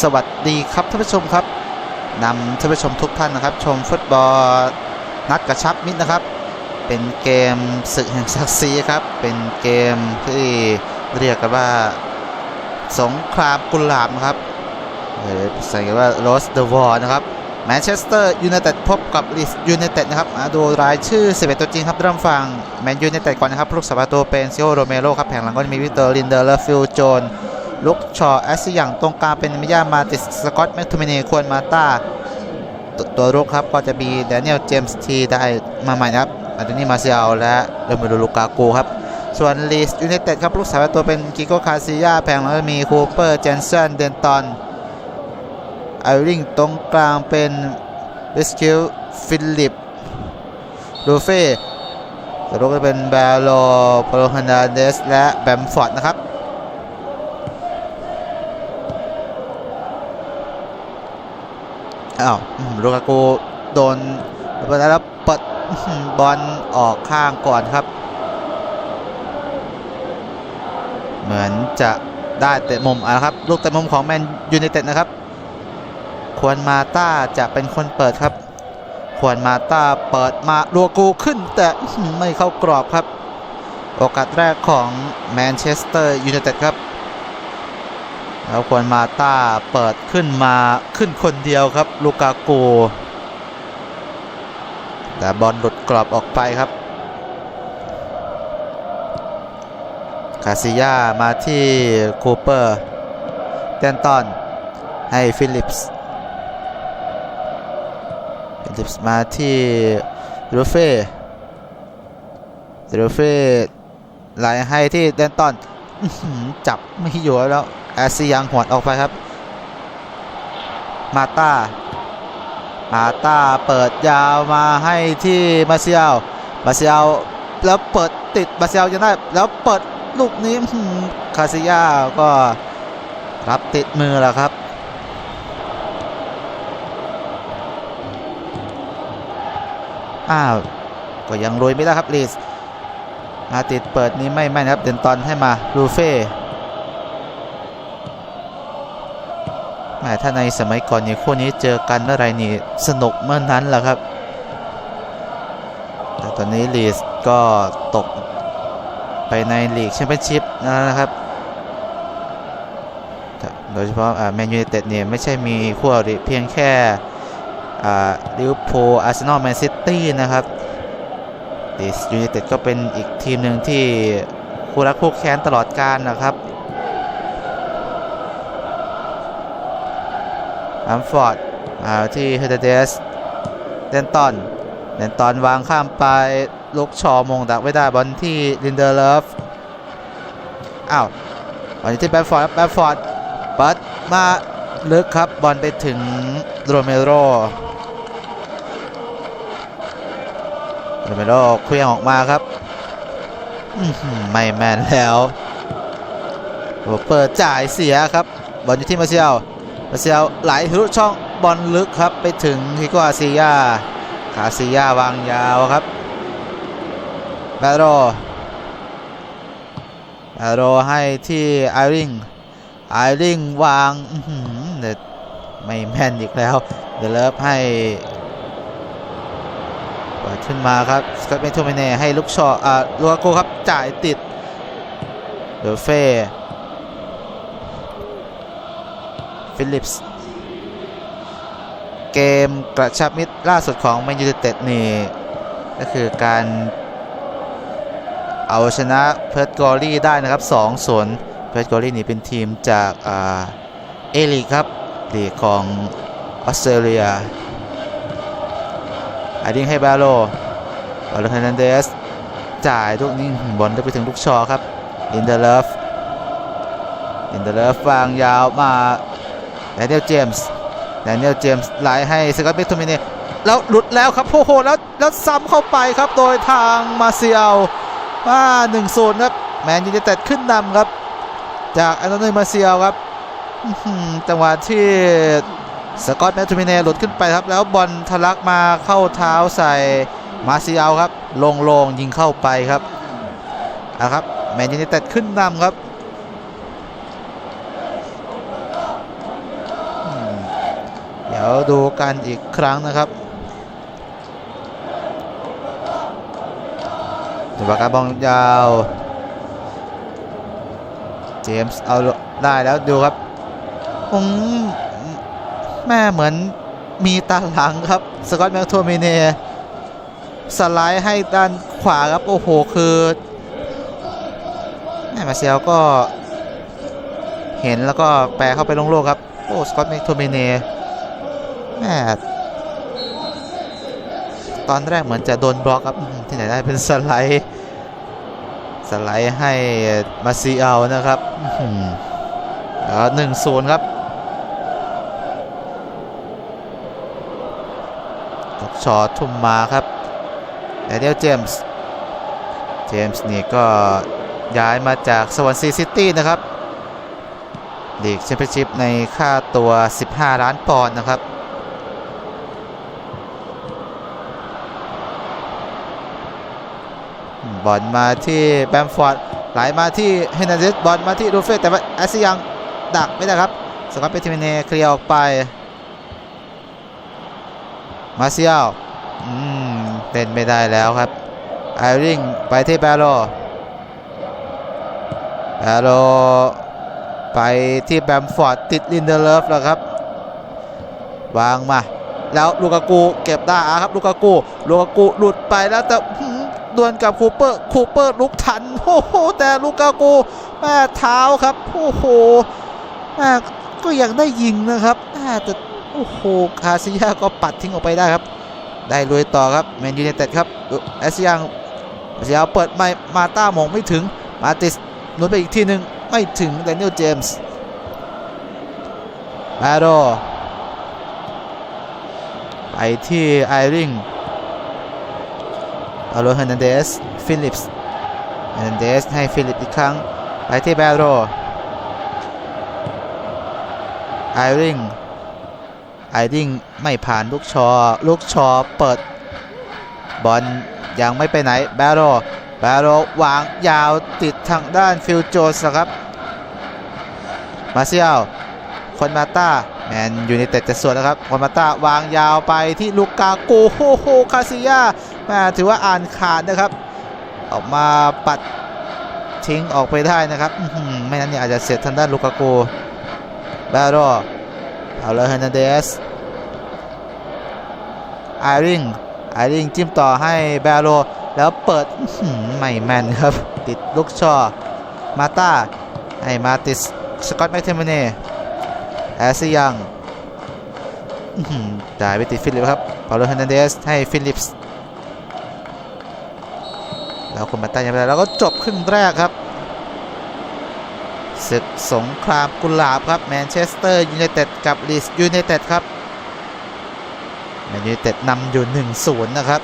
สวัสดีครับท่านผู้ชมครับนำท่านผู้ชมทุกท่านนะครับ ชมฟุตบอลนัดกระชับมิตรนะครับ เป็นเกมศึกแห่งศักดิ์ศรีครับ เป็นเกมที่เรียกกันว่าสงครามกุหลาบนะครับหรือใส่กันว่า Rose the War นะครับแมนเชสเตอร์ยูไนเต็ดพบกับลีสยูไนเต็ดนะครับมาดูรายชื่อ 11 ตัวจริงครับ เริ่มฟังแมนยูไนเต็ดก่อนนะครับลูกสัปตัวเป็นซิโอโรเมโรครับแผงหลังก็จะมีวิเตอร์ลินเดอร์และฟิลโจน ลุกชอแอสซิอย่างตรงกลางเป็นมิยามาติสสกอตแมคทูมินีควรมาต้าตตัวรุกครับก็จะมีแดเนียลเจมส์ทีได้มาใหม่ครับอันนี่มาเซียลและเรเมโดลูกาโกครับ ส่วนลีสยูไนเต็ดครับลูกสาวตัวเป็นกิโกคาซิยาแผงหลังก็มีคูเปอร์เจนสันเดนตอนไอริงตรงกลางเป็นวิสคิลฟิลิปลูเฟ่ตัวรุกก็เป็นแบโลโปโลฮันดาเดสและแบมฟอร์ดนะครับ อ้าวลูกากูโดนแล้วเปิดบอลออกข้างก่อนครับ เหมือนจะได้เตะมุมอะนะครับ ลูกเตะมุมของแมนยูไนเต็ดนะครับ ควรมาต้าจะเป็นคนเปิดครับ ควรมาต้าเปิดมาลูกากูขึ้น แต่ไม่เข้ากรอบครับ โอกาสแรกของแมนเชสเตอร์ยูไนเต็ดครับ แล้วควรมาต้าเปิดขึ้นมาขึ้นคนเดียวครับลูกากูแต่บอลหลุดกรอบออกไปครับ คาซิยามาที่คูเปอร์เตนตันให้ฟิลิปส์ ฟิลิปส์มาที่รูเฟ่รูเฟ่ไหลให้ที่เดนตันจับไม่อยู่แล้ว แอสซิยังหวดออกไปครับ มาตามาตาเปิดยาวมาให้ที่มาเซียลมาเซียลแล้วเปิดติดมาเซียลยังได้แล้วเปิดลูกนี้คาซิยาก็รับติดมือแล้วครับอ้าวก็ยังลุยไม่ได้ครับลีสมาติดเปิดนี้ไม่ไม่นะครับ เดนตอนให้มาลูเฟ่ ถ้าในสมัยก่อนเนี่ยคู่นี้เจอกันเมื่อไรนี่สนุกเมื่อนั้นแหละครับแต่ตอนนี้ลีสก็ตกไปในลีกแชมเปี้ยนชิพนะครับ โดยเฉพาะแมนยูไนเต็ดเนี่ยไม่ใช่มีคู่อริเพียงแค่ลิเวอร์พูลอาร์เซนอลแมนซิตี้นะครับลีสยูไนเต็ดก็เป็นอีกทีมหนึ่งที่คู่รักคู่แค้นตลอดกาลนะครับ อัมฟอร์ดมาที่เฮเดเดสเดนตันเดนตันวางข้ามไปลูกชอมงดักไม่ได้บอลที่ลินเดอร์เลฟอ้าวบอลที่แบฟฟอร์ดแบฟฟอร์ดเปิดมาลึกครับบอลไปถึงโรเมโรโรเมโรเคลื่อออกมาครับไม่แมนแล้วโอเปิดจ่ายเสียครับบอลอยู่ที่มาเซียล มาเซียลไหลทะลุช่องบอลลึกครับไปถึงฮิโกอาซิยาคาซิยาวางยาวครับแบโรแบโรให้ที่ไอริงไอริงวางแต่ไม่แม่นอีกแล้ว เดลเลิฟให้เปิดขึ้นมาครับสกอตเมทูเมเน่ให้ลูกชออ่าลูกาโกครับจ่ายติดเดลเฟ่ ฟิลิปส์เกมกระชับมิตรล่าสุดของแมนยูไนเต็ดนี่ก็คือการเอาชนะเพิร์ตกอรี่ได้นะครับ2 0เพิร์ตกอรี่นี่เป็นทีมจากอาเอลีครับลีกของออสเตรเลียไอดิ้งให้บาโลบอลเฮนันเดสจ่ายลูกนี้บอลได้ไปถึงลูกชอครับอินเดเลฟอินเดเลฟวางยาวมา แดเนียลเจมส์แดเนียลเจมส์ไหลให้สกอตเบคโทมินีแล้วหลุดแล้วครับโอ้โหแล้วแล้วซ้ำเข้าไปครับโดยทางมาเซียลว่าหนึ่งศูนย์ครับแมนยูไนเต็ดขึ้นนำครับ จากแอนโทนีมาเซียลครับจังหวะที่สกอตแมคโทมินีหลุดขึ้นไปครับ แล้วบอลทะลักมาเข้าเท้าใส่มาเซียลครับ ลงๆยิงเข้าไปครับนะครับแมนยูไนเต็ดขึ้นนำครับ ยวดูกันอีกครั้งนะครับดูปากกาบองยาว เจมส์เอาได้แล้วดูครับอืมแม่เหมือนมีตาหลังครับ สกอตแม็กโทมิเนสไลด์ให้ด้านขวาครับ โอ้โห คือแม่มาเซลก็เห็นแล้วก็แปลเข้าไปลงโลกครับ โอ้ สกอตแม็กโทมิเน่ ตอนแรกเหมือนจะโดนบล็อกครับที่ไหนได้เป็นสไลด์ สไลด์ให้มาซีเอานะครับหนึ่งศูนย์ครับตกชอทุ่มมาครับแดเนียลเจมส์เจมส์นี่ก็ย้ายมาจากสวอนซีซิตี้นะครับลีกแชมเปี้ยนชิพในค่าตัว 15 ล้านปอนด์นะครับ บอลมาที่แบมฟอร์ดไหลมาที่เฮนเดสบอลมาที่ดูเฟตแต่ว่าแอซิยังดักไม่ได้ครับสกอตเปติมิเนเคลียร์ออกไป มาเซียลอืมเล่นไม่ได้แล้วครับไอริงไปที่แบโรแบโรไปที่แบมฟอร์ดติดลินเดอร์เลฟแล้วครับ วางมา แล้วลูกากูเก็บได้ครับลูกากูลูกากูหลุดไปแล้วแต่ ดวลกับคูเปอร์คูเปอร์ลุกทันโอ้โหแต่ลูกากูแม่เท้าครับโอ้โหแม่ก็ยังได้ยิงนะครับแต่โอ้โหคาซิยาก็ปัดทิ้งออกไปได้ครับ ได้ลุยต่อครับแมนยูไนเต็ดครับแอสยังแอสยังเปิดไม่มาต้ามองไม่ถึงมาติสนุนไปอีกทีหนึ่งไม่ถึงแดเนียลเจมส์แบโรไปที่ไอริง อาโลเฮนันเดสฟิลิปส์เฮนันเดสให้ฟิลิปอีกครั้ง ไปที่แบโรไอริงไอริงไม่ผ่านลูกชอลูกชอเปิด บอลยังไม่ไปไหนแบโรแบโรวางยาวติดทางด้านฟิลโจสครับ มาเซียลคนมาต้า แมนยูไนเต็ดจะสวนแล้วครับคนมาต้าวางยาวไปที่ลูกากูโฮโฮคาซิยาแม่ถือว่าอ่านขาดนะครับ ออกมาปัดทิ้งออกไปได้นะครับไม่นั้นเนี่ยอาจจะเสียทางด้านลูกากูแบโรเอาเลยเฮนเดสไอริงไอริงจิ้มต่อให้แบโรแล้วเปิดไม่แมนครับ ติดลูกชอมาตาให้มาติสสกอตแมคเทมเน่ แอสซิยังจ่ายไปติดฟิลิปครับปาโลเฮนเดสให้ฟิลิปส์แล้วคนมาต้ายังไม่ได้แล้วก็จบครึ่งแรกครับศึกสงครามกุหลาบครับแมนเชสเตอร์ยูไนเต็ดกับลีสยูไนเต็ดครับแมนยูไนเต็ดนำอยู่1-0นะครับ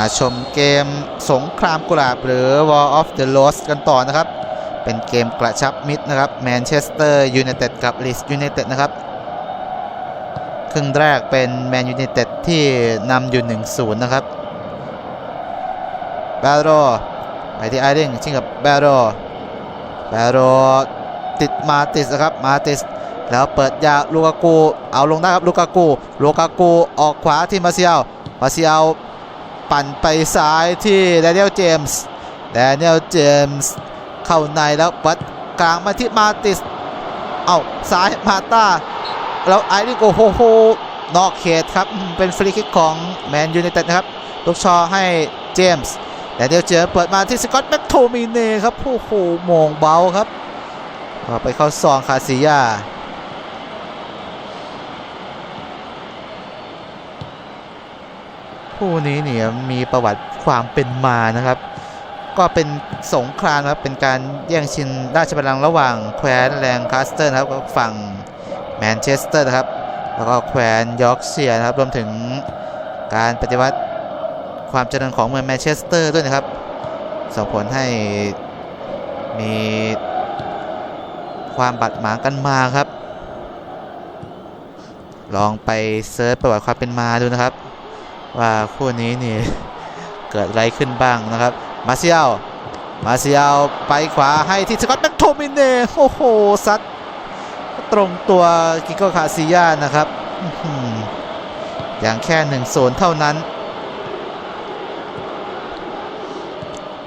มาชมเกมสงครามกุหลาบหรือ War of the Rose กันต่อนะครับ เป็นเกมกระชับมิตรนะครับแมนเชสเตอร์ยูไนเต็ดกับลีสยูไนเต็ดนะครับ ครึ่งแรกเป็นแมนยูไนเต็ดที่นำอยู่1-0 นะครับแบโรไปที่ไอริงชิงกับแบโรแบโรติดมาติสนะครับมาติสแล้วเปิดยาลูกากูเอาลงได้ครับลูกากูลูกากูออกขวาที่มาเซียลมาเซียล ปั่นไปซ้ายที่แดเนียลเจมส์แดเนียลเจมส์เข้าในแล้วปัดกลางมาที่มาติสเอาซ้ายมาตาแล้วไอริโกโฮโฮนอกเขตครับเป็นฟรีคิกของแมนยูไนเต็ดนะครับลูกชอให้เจมส์แดเนียลเจมส์เปิดมาที่สกอตแม็กโทมิเน่ครับโอ้โหมองเบาครับไปเข้าซองคาซิยา คู่นี้เนี่ยมีประวัติความเป็นมานะครับ ก็เป็นสงครามครับเป็นการแย่งชิงราชบัลลังก์ระหว่างแคว้นแรงคาสเตอร์นะครับกับฝั่งแมนเชสเตอร์นะครับ แล้วก็แคว้นยอร์กเชียร์นะครับรวมถึงการปฏิวัติความเจริญของเมืองแมนเชสเตอร์ด้วยนะครับส่งผลให้มีความบาดหมางกันมาครับ ลองไปเซิร์ชประวัติความเป็นมาดูนะครับ ว่าคู่นี้นี่เกิดอะไรขึ้นบ้างนะครับ มาเซียลมาเซียลไปขวาให้ที่สกอตแม็กโทมินเน่โอ้โหซัดตรงตัวกิโกคาซิยานะครับอย่างแค่หนึ่งโซนเท่านั้น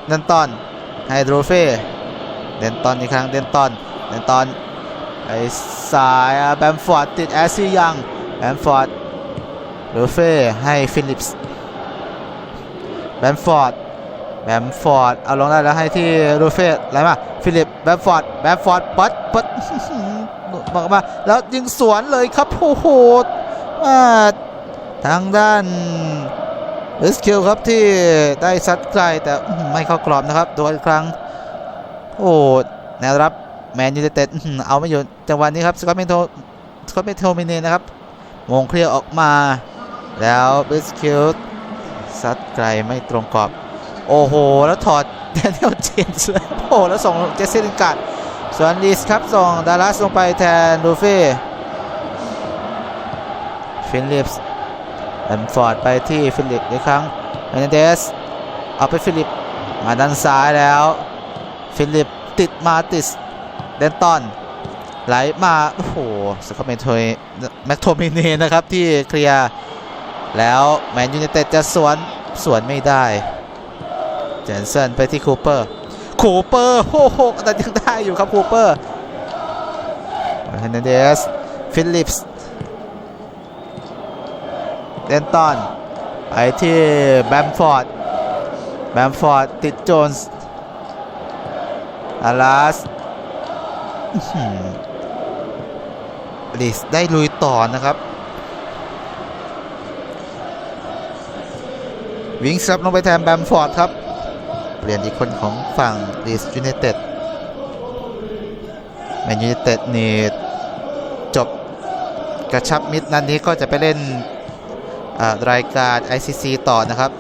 เดนตอนไฮโดรเฟ่เดนตอนอีกครั้งเดนตอนเดนตอนไอ้สายแบมฟอร์ดติดแอซซี่ยังแบมฟอร์ด โรเฟ่ให้ฟิลิปส์แบมฟอร์ดแบมฟอร์ดเอาลงได้แล้วให้ที่โรเฟ่อะไรมาฟิลิปแบมฟอร์ดแบมฟอร์ดปัดปัดบอกมาแล้วยิงสวนเลยครับโอ้โหทางด้านริสคิวครับที่ได้ซัดไกลแต่ไม่เข้ากรอบนะครับโดนครั้ง โอ้แนวรับแมนยูไนเต็ดเอาไม่อยู่จังหวะนี้ครับสกอตเมโทสกอตเมโทมินเนนะครับมงเคลียร์ออกมา แล้วริสคิวซัดไกลไม่ตรงกรอบ โอ้โห แล้วถอดแดเนียลเจมส์เลยโอ้โห แล้วส่งเจสซี่ลินการ์ดส่วนลีสครับส่งดารัสลงไปแทนลูเฟ่ฟิลิปส์แอนฟอร์ดไปที่ฟิลิปอีกครั้งเฮนเดสเอาไปฟิลิปมาด้านซ้ายแล้ว ฟิลิปติดมาติสเดนตันไหลมา โอ้โหสกอตเมนโทยแม็กโทมินีนะครับที่เคลียร์ แล้วแมนยูไนเต็ดจะสวนสวนไม่ได้เจนเซนไปที่คูเปอร์คูเปอร์โอ้โหแต่ยังได้อยู่ครับคูเปอร์เฮนเดสฟิลิปส์เดนตันไปที่แบมฟอร์ดแบมฟอร์ดติดโจนส์อาลาสลิสได้ลุยต่อนะครับ วิงซับลงไปแทนแบมฟอร์ดครับ เปลี่ยนอีกคนของฝั่งลีสยูไนเต็ดแมนยูไนเต็ดนี่จบกระชับมิดนัดนี้ก็จะไปเล่นอ่ารายการ ICC ต่อนะครับ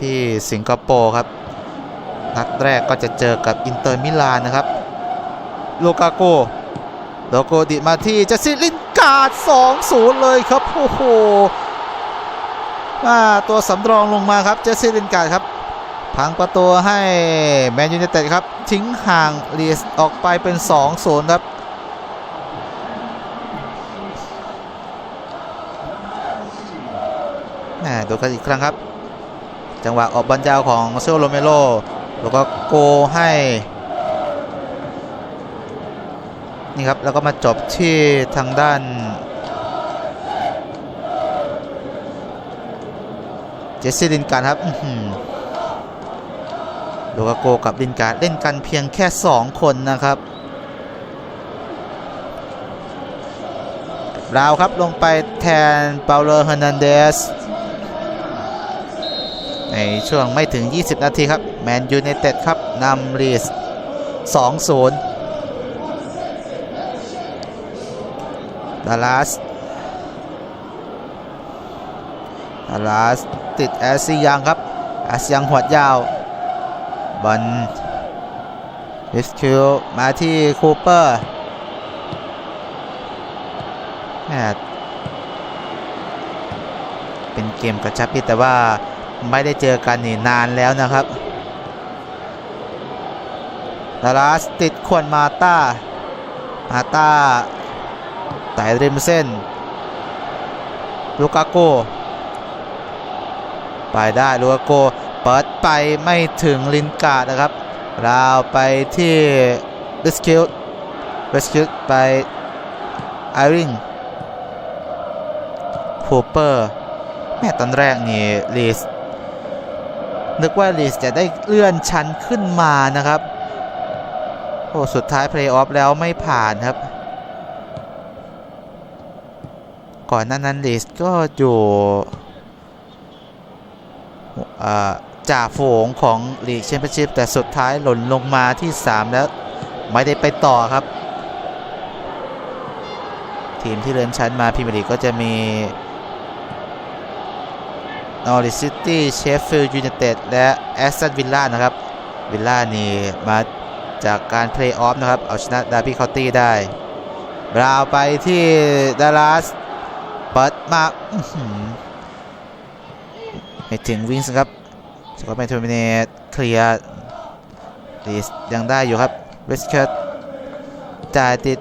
ที่สิงคโปร์ครับ นัดแรกก็จะเจอกับอินเตอร์มิลานนะครับโลกาโกโลโกดิมาที่จสซิลินการ์ด2-0 เลยครับ โอ้โห อ่าตัวสำรองลงมาครับเจสซิลินการ์ดครับพังประตูให้แมนยูไนเต็ดครับ ทิ้งห่างเลียสออกไปเป็น 2-0 ครับ ดูกันอีกครั้งครับ จังหวะออกบอลยาวของเซโอโรเมโรแล้วก็โกให้ นี่ครับ แล้วก็มาจบที่ทางด้าน เจสซี่ลินการ์ดครับโลกาโกกับลินการ์ดเล่นกันเพียงแค่ 2 คนนะครับราวครับลงไปแทนเปาโลเฮอร์นันเดสในช่วงไม่ถึง 20 นาทีครับ แมนยูไนเต็ดครับนำลีส2-0ดาลัส ดาลัสติดแอสซิยังครับแอสซิยังหัวดยาวบอลดิสคิวมาที่คูเปอร์แหม่เป็นเกมกระชับมิตรแต่ว่าไม่ได้เจอกันนี่นานแล้วนะครับดาลัสติดขวนมาตามาตาไต่ริมเส้น ลูกาโก ไปได้ลูกาโกเปิดไปไม่ถึงลินกาดนะครับราวไปที่ริสคิวริสคิวไปไอริงคูเปอร์แม่ตอนแรกนี่ลีสนึกว่าลีสจะได้เลื่อนชั้นขึ้นมานะครับโอ้สุดท้ายเพลย์ออฟแล้วไม่ผ่านครับ ก่อนหน้านั้นลีสก็อยู่ จ่าฝูงของลีกแชมเปี้ยนชิพแต่สุดท้ายหล่นลงมาที่ 3 แล้วไม่ได้ไปต่อครับ ทีมที่เลื่อนชั้นมาพรีเมียร์ลีกก็จะมีนอริซิตี้เชฟฟิลด์ยูไนเต็ดและแอสตันวิลล่านะครับ วิลล่านี่มาจากการเพลย์ออฟนะครับ เอาชนะดาร์บี้คาน์ตี้ได้ราวไปที่ดัลลัสเปิดมา ไม่ถึงวิงส์ครับสกอตแมนโทมิเนตเคลียร์ดีสยังได้อยู่ครับเวสเคิร์ตจ่ายติด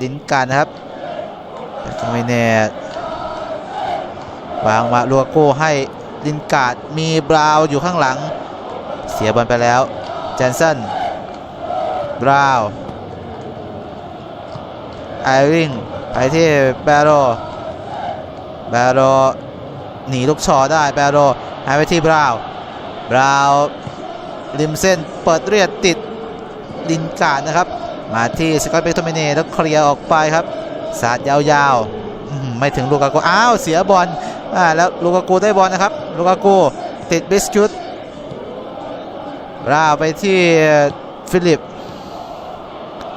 ดินการนะครับโทมิเนตวางมาลัวโก้ให้ดินการ์ดมีบราวน์อยู่ข้างหลัง เสียบอลไปแล้วแจนสันบราวน์ไอริงไปที่แบโรแบโร หนีลูกชอได้แบโรหายไปที่บราวบราวริมเส้นเปิดเรียดติดดินกาดนะครับ มาที่สกอตเบคโทเมเน่แล้วเคลียร์ออกไปครับสาดยาวๆไม่ถึงลูกากูอ้าวเสียบอลอ่าแล้วลูกากูได้บอลนะครับลูกากูติดบิสคิวตราวไปที่ฟิลิป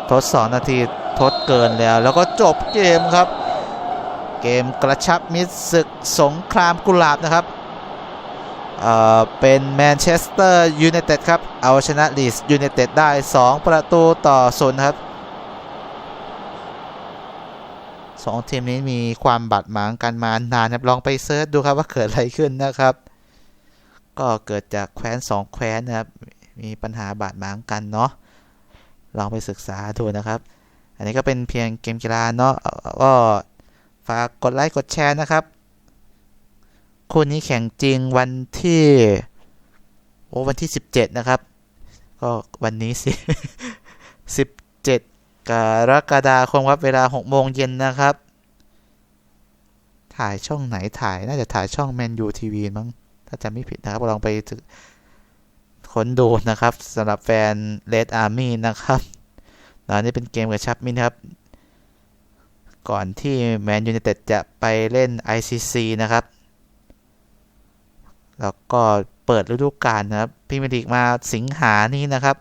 ทด2นาทีทดเกินแล้ว แล้วก็จบเกมครับ เกมกระชับมิตรศึกสงครามกุหลาบนะครับเอ่อเป็นแมนเชสเตอร์ยูไนเต็ดครับ เอาชนะลีสยูไนเต็ดได้ 2 ประตูต่อศูนย์ครับสองทีมนี้มีความบาดหมางกันมานานครับลองไปเซิร์ชดูครับว่าเกิดอะไรขึ้นนะครับ ก็เกิดจากแคว้นสองแคว้นนะครับ มีปัญหาบาดหมางกันเนาะลองไปศึกษาดูนะครับ อันนี้ก็เป็นเพียงเกมกีฬาเนาะก็ ฝากกดไลค์กดแชร์นะครับ คู่นี้แข่งจริงวันที่ โอ้วันที่ 17 นะครับ ก็วันนี้สิ 17 กรกฎาคมครับเวลา 6 โมงเย็นนะครับ ถ่ายช่องไหนถ่ายน่าจะถ่ายช่องแมนยูทีวีมั้ง ถ้าจำไม่ผิดนะครับ ลองไปค้นดูนะครับสำหรับแฟน Red Army นะครับแล้วนี่เป็นเกมกระชับมิตรครับ ก่อนที่แมนยู i นเต็ดจะไปเล่น ICC นะครับ แล้วก็เปิดฤดูกาลนะครับพรีเมียร์ลีกมาสิงหานี้นะครับ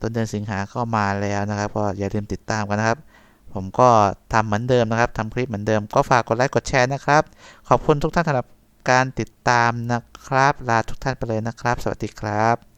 ต้นเดือนสิงหาก็มาแล้วนะครับ ก็อย่าลืมติดตามกันนะครับ ผมก็ทำเหมือนเดิมนะครับทำคลิปเหมือนเดิม ก็ฝากกดไลค์กดแชร์นะครับ ขอบคุณทุกท่านสำหรับการติดตามนะครับ ลาทุกท่านไปเลยนะครับ สวัสดีครับ